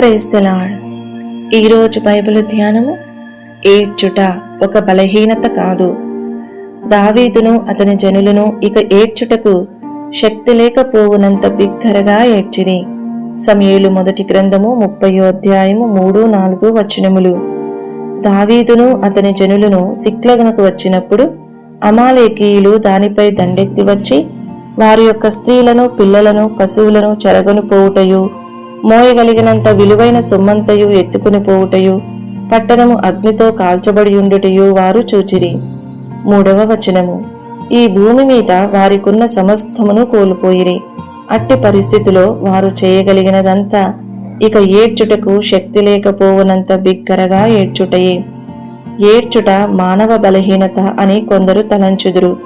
Praise the Lord ఈరోజు Bible ధ్యానము ఏడ్చుట ఒక బలహీనత కాదు. దావీదును అతని జనులను ఇక ఏడ్చుటకు శక్తి లేకపోవునంత బిగ్గరగా ఏడ్చిరి. సమయేలు మొదటి గ్రంథము ముప్పయో అధ్యాయము మూడు నాలుగు వచనములు. దావీదును అతని జనులను సిక్లగనకు వచ్చినప్పుడు అమాలేకీయులు దానిపై దండెత్తి వచ్చి వారి యొక్క స్త్రీలను పిల్లలను పశువులను చెరగను పోవుటయు మోయగలిగినంత విలువైన సొమ్మంతయు ఎత్తుకుని పోవుటయు పట్టణము అగ్నితో కాల్చబడి ఉండుటయు వారు చూచిరి. మూడవ వచనము. ఈ భూమి మీద వారికున్న సమస్తమును కోల్పోయిరి. అట్టి పరిస్థితిలో వారు చేయగలిగినదంతా ఇక ఏడ్చుటకు శక్తి లేకపోవునంత బిగ్గరగా ఏడ్చుటయే. ఏడ్చుట మానవ బలహీనత అని కొందరు తలంచుదురు.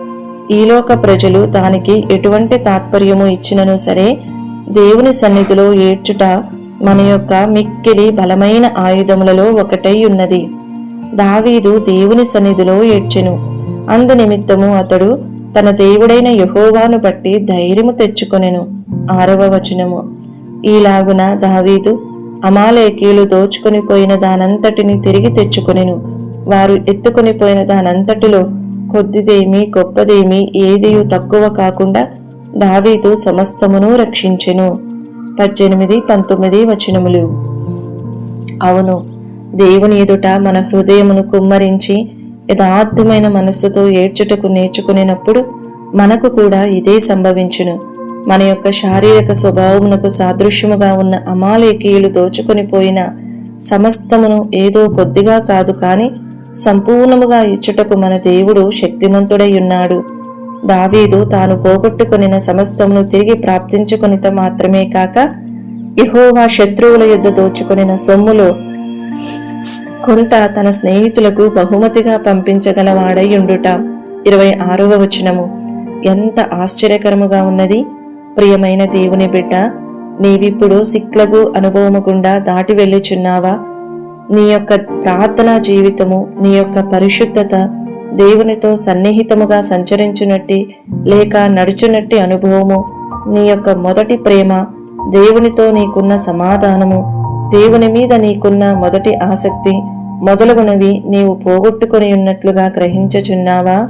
ఈలోక ప్రజలు దానికి ఎటువంటి తాత్పర్యము ఇచ్చినను సరే దేవుని సన్నిధిలో ఏడ్చుట మన యొక్క మిక్కిలి బలమైన ఆయుధములలో ఒకటై ఉన్నది. దావీదు దేవుని సన్నిధిలో ఏడ్చెను. అందు నిమిత్తము అతడు తన దేవుడైన యహోవాను బట్టి ధైర్యము తెచ్చుకొనెను. ఆరవ వచనము. ఈలాగున దావీదు అమాలేకీలు దోచుకొని పోయిన దానంతటిని తిరిగి తెచ్చుకొనెను. వారు ఎత్తుకొని పోయిన దానంతటిలో కొద్దిదేమి గొప్పదేమి ఏదియు తక్కువ కాకుండా దావీదు సమస్తమును రక్షించెను. పద్దెనిమిది పంతొమ్మిది వచనములు. అవును దేవుని ఎదుట మన హృదయమును కుమ్మరించి యథార్థమైన మనస్సుతో ఏడ్చుటకు నేర్చుకునేటప్పుడు మనకు కూడా ఇదే సంభవించును. మన యొక్క శారీరక స్వభావమునకు సాదృశ్యముగా ఉన్న అమాలేకీయులు దోచుకొని పోయిన సమస్తమును ఏదో కొద్దిగా కాదు కాని సంపూర్ణముగా ఇచ్చుటకు మన దేవుడు శక్తిమంతుడై ఉన్నాడు. దావీదు తాను పోగొట్టుకొనిన సమస్తమును తిరిగి ప్రాప్తించుకొనుట మాత్రమే కాక ఇహోవా శత్రువుల యుద్ధ దోచుకొనిన సొమ్ములో కొంత తన స్నేహితులకు బహుమతిగా పంపించగలవాడై ఉండుట. ఇరవై ఆరవ వచనము. ఎంత ఆశ్చర్యకరముగా ఉన్నది. ప్రియమైన దేవుని బిడ్డ నీవిప్పుడు సిక్లగు అనుభవము గుండా దాటి వెళ్ళుచున్నావా? నీ యొక్క ప్రార్థనా జీవితము నీ యొక్క పరిశుద్ధత దేవునితో సన్నిహితముగా సంచరించునట్టి లేక నడుచునట్టి అనుభవము నీ యొక్క మొదటి ప్రేమ దేవునితో నీకున్న సమాధానము దేవుని మీద నీకున్న మొదటి ఆసక్తి మొదలగునవి నీవు పోగొట్టుకుని ఉన్నట్లుగా గ్రహించచున్నావా?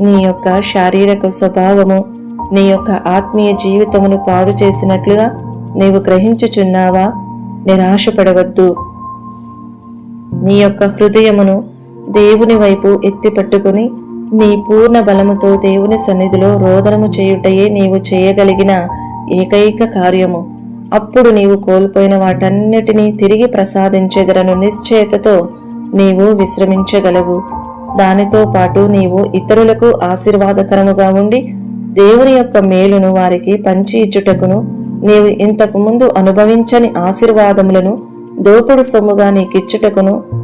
నీ యొక్క శారీరక స్వభావము నీ యొక్క ఆత్మీయ జీవితమును పాడు చేసినట్లుగా నీవు గ్రహించుచున్నావా? నిరాశపడవద్దు. నీ యొక్క హృదయమును దేవుని వైపు ఎత్తిపెట్టుకుని నీ పూర్ణ బలముతో దేవుని సన్నిధిలో రోదనము చేయుటయే నీవు చేయగలిగిన ఏకైక కార్యము. అప్పుడు నీవు కోల్పోయిన వాటన్నిటినీ తిరిగి ప్రసాదించగలను నిశ్చయతతో నీవు విశ్రమించగలవు. దానితో పాటు నీవు ఇతరులకు ఆశీర్వాదకరముగా ఉండి దేవుని యొక్క మేలును వారికి పంచి ఇచ్చుటకును నీవు ఇంతకు ముందు అనుభవించని ఆశీర్వాదములను దోపుడు సొమ్ముగా నీకిచ్చుటకును